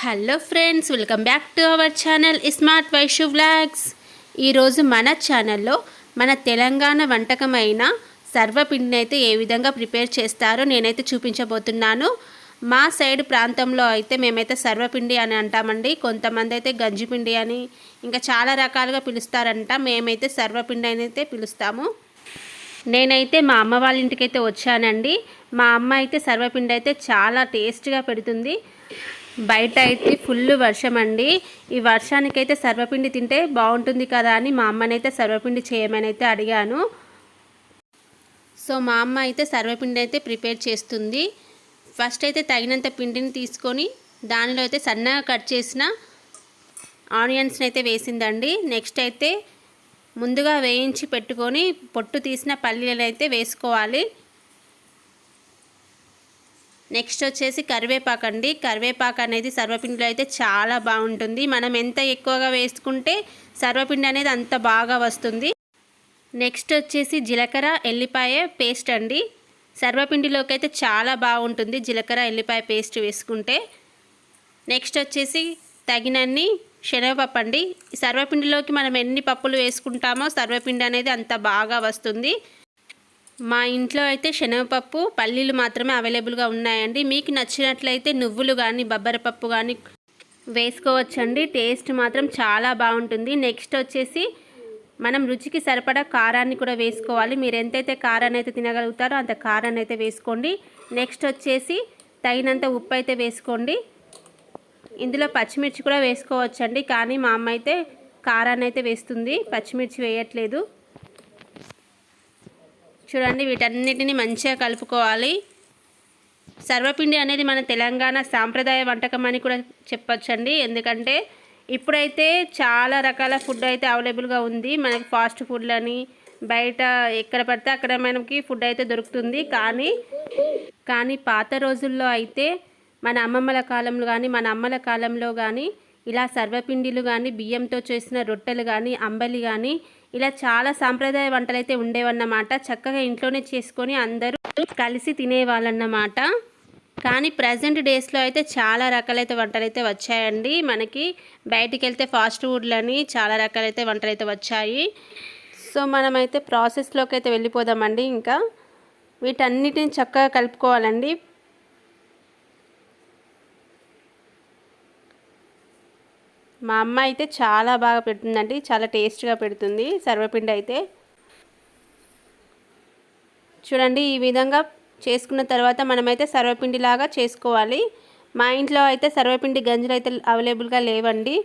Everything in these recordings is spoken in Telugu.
Hello friends welcome back to our channel smart Vaishu vlogs ఈరోజు మన ఛానల్లో మన తెలంగాణ వంటకమైన సర్వపిండిని అయితే ఏ విధంగా ప్రిపేర్ చేస్తారో నేనైతే చూపించబోతున్నాను. మా సైడ్ ప్రాంతంలో అయితే మేమైతే సర్వపిండి అని అంటామండి. కొంతమంది అయితే గంజిపిండి అని ఇంకా చాలా రకాలుగా పిలుస్తారంట. మేమైతే సర్వపిండి అని అయితే పిలుస్తాము. నేనైతే మా అమ్మ వాళ్ళ ఇంటికైతే వచ్చానండి. మా అమ్మ అయితే సర్వపిండి అయితే చాలా టేస్ట్గా పెడుతుంది. బయట అయితే ఫుల్ వర్షం అండి ఈ వర్షానికైతే సర్వపిండి తింటే బాగుంటుంది కదా అని మా అమ్మనైతే సర్వపిండి చేయమని అయితే అడిగాను. సో మా అమ్మ అయితే సర్వపిండి అయితే ప్రిపేర్ చేస్తుంది. ఫస్ట్ అయితే తగినంత పిండిని తీసుకొని దానిలో అయితే సన్నగా కట్ చేసిన ఆనియన్స్ని అయితే వేసిందండి. నెక్స్ట్ అయితే ముందుగా వేయించి పెట్టుకొని పొట్టు తీసిన పల్లీలను అయితే వేసుకోవాలి. నెక్స్ట్ వచ్చేసి కరివేపాకు అండి. కరివేపాకు అనేది సర్వపిండిలో అయితే చాలా బాగుంటుంది. మనం ఎంత ఎక్కువగా వేసుకుంటే సర్వపిండి అనేది అంత బాగా వస్తుంది. నెక్స్ట్ వచ్చేసి జీలకర్ర ఎల్లిపాయ పేస్ట్ అండి. సర్వపిండిలోకి అయితే చాలా బాగుంటుంది జీలకర్ర ఎల్లిపాయ పేస్ట్ వేసుకుంటే. నెక్స్ట్ వచ్చేసి తగినన్ని శనగపప్పు అండి. సర్వపిండిలోకి మనం ఎన్ని పప్పులు వేసుకుంటామో సర్వపిండి అనేది అంత బాగా వస్తుంది. మా ఇంట్లో అయితే శనగపప్పు పల్లీలు మాత్రమే అవైలబుల్గా ఉన్నాయండి. మీకు నచ్చినట్లయితే నువ్వులు కానీ బబ్బరపప్పు కానీ వేసుకోవచ్చండి. టేస్ట్ మాత్రం చాలా బాగుంటుంది. నెక్స్ట్ వచ్చేసి మనం రుచికి సరిపడా కారాన్ని కూడా వేసుకోవాలి. మీరు ఎంతైతే కారాన్ని అయితే తినగలుగుతారో అంత కారాన్ని అయితే వేసుకోండి. నెక్స్ట్ వచ్చేసి తగినంత ఉప్పు అయితే వేసుకోండి. ఇందులో పచ్చిమిర్చి కూడా వేసుకోవచ్చండి. కానీ మా అమ్మ అయితే కారాన్ని అయితే వేస్తుంది. పచ్చిమిర్చి వేయట్లేదు. చూడండి వీటన్నిటిని మంచిగా కలుపుకోవాలి. సర్వపిండి అనేది మన తెలంగాణ సాంప్రదాయ వంటకం అని కూడా చెప్పొచ్చండి. ఎందుకంటే ఇప్పుడైతే చాలా రకాల ఫుడ్ అయితే అవైలబుల్గా ఉంది. మనకి ఫాస్ట్ ఫుడ్లని బయట ఎక్కడ పడితే అక్కడ మనకి ఫుడ్ అయితే దొరుకుతుంది. కానీ కానీ పాత రోజుల్లో అయితే మన అమ్మమ్మల కాలంలో కానీ మన అమ్మల కాలంలో కానీ ఇలా సర్వపిండిలు కానీ బియ్యంతో చేసిన రొట్టెలు కానీ అంబలి కానీ ఇలా చాలా సాంప్రదాయ వంటలు అయితే ఉండేవన్నమాట. చక్కగా ఇంట్లోనే చేసుకొని అందరూ కలిసి తినేవాళ్ళన్నమాట. కానీ ప్రజెంట్ డేస్లో అయితే చాలా రకాలైతే వంటలు అయితే వచ్చాయండి. మనకి బయటికి వెళ్తే ఫాస్ట్ ఫుడ్లని చాలా రకాలైతే వంటలు అయితే వచ్చాయి. సో మనమైతే ప్రాసెస్లోకి అయితే వెళ్ళిపోదామండి ఇంకా. వీటన్నిటిని చక్కగా కలుపుకోవాలండి. మా అమ్మ అయితే చాలా బాగా పెడుతుందండి చాలా టేస్ట్గా పెడుతుంది సర్వపిండి అయితే. చూడండి ఈ విధంగా చేసుకున్న తర్వాత మనమైతే సర్వపిండి లాగా చేసుకోవాలి. మా ఇంట్లో అయితే సర్వపిండి గంజులు అయితే అవైలబుల్గా లేవండి.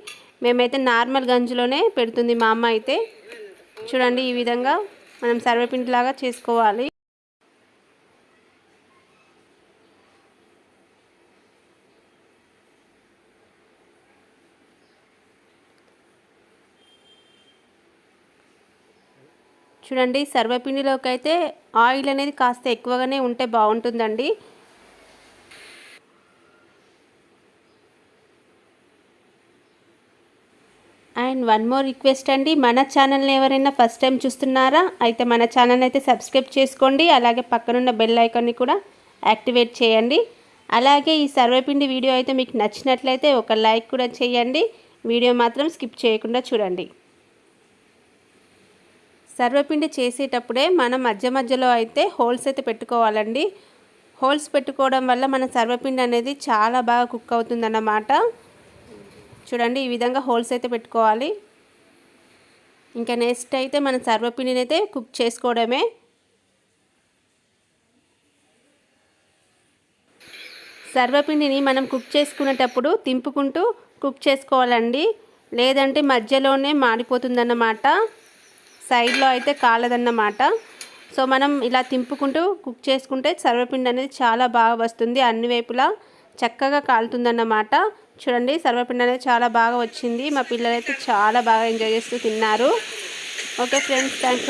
మేమైతే నార్మల్ గంజులోనే పెడుతుంది మా అమ్మ అయితే. చూడండి ఈ విధంగా మనం సర్వపిండి లాగా చేసుకోవాలి. చూడండి సర్వపిండిలోకి అయితే ఆయిల్ అనేది కాస్త ఎక్కువగానే ఉంటే బాగుంటుందండి. అండ్ వన్ మోర్ రిక్వెస్ట్ అండి మన ఛానల్ని ఎవరైనా ఫస్ట్ టైం చూస్తున్నారా అయితే మన ఛానల్ అయితే సబ్స్క్రైబ్ చేసుకోండి అలాగే పక్కనున్న బెల్ ఐకాన్ని కూడా యాక్టివేట్ చేయండి. అలాగే ఈ సర్వపిండి వీడియో అయితే మీకు నచ్చినట్లయితే ఒక లైక్ కూడా చేయండి వీడియో మాత్రం స్కిప్ చేయకుండా చూడండి. సర్వపిండి చేసేటప్పుడే మనం మధ్య మధ్యలో అయితే హోల్స్ అయితే పెట్టుకోవాలండి. హోల్స్ పెట్టుకోవడం వల్ల మన సర్వపిండి అనేది చాలా బాగా కుక్ అవుతుందన్నమాట. చూడండి ఈ విధంగా హోల్స్ అయితే పెట్టుకోవాలి. ఇంకా నెక్స్ట్ అయితే మన సర్వపిండిని అయితే కుక్ చేసుకోవడమే. సర్వపిండిని మనం కుక్ చేసుకునేటప్పుడు తింపుకుంటూ కుక్ చేసుకోవాలండి. లేదంటే మధ్యలోనే మాడిపోతుందన్నమాట. సైడ్లో అయితే కాలదన్నమాట. సో మనం ఇలా తింపుకుంటూ కుక్ చేసుకుంటే సర్వపిండి అనేది చాలా బాగా వస్తుంది. అన్ని వైపులా చక్కగా కాలుతుందన్నమాట. చూడండి సర్వపిండి అనేది చాలా బాగా వచ్చింది. మా పిల్లలైతే చాలా బాగా ఎంజాయ్ చేస్తూ తిన్నారు. Okay friends thanks for